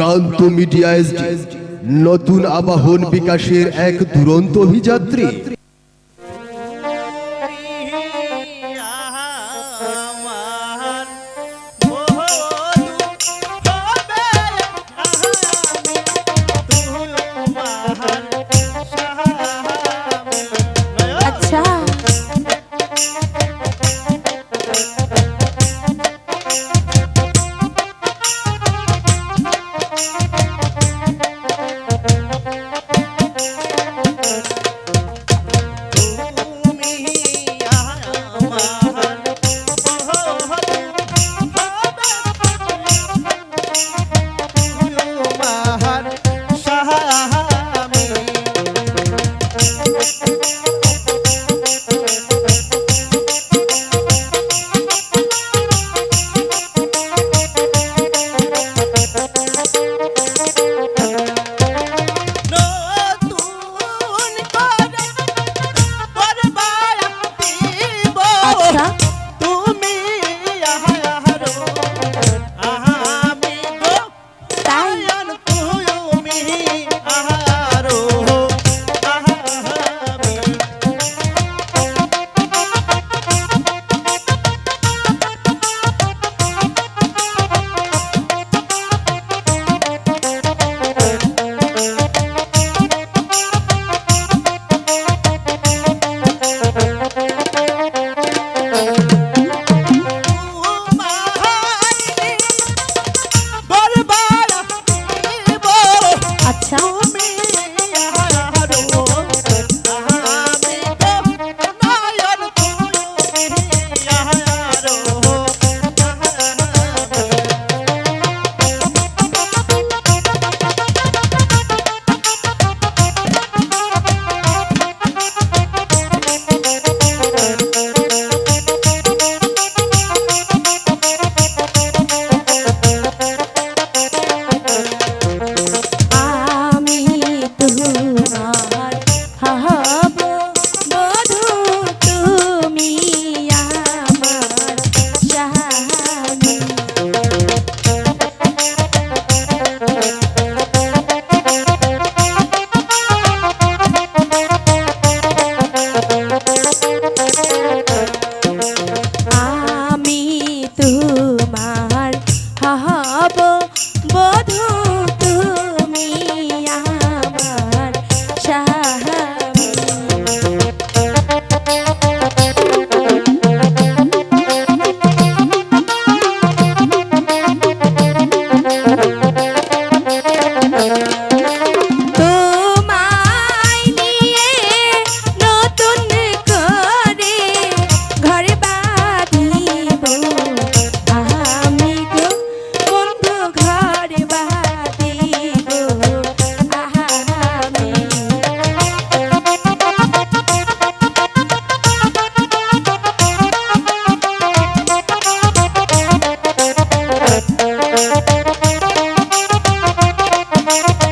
প্রান্ত মিডিয়া নতুন আবাহন বিকাশের এক দুরন্ত অভিযাত্রী। Thank you.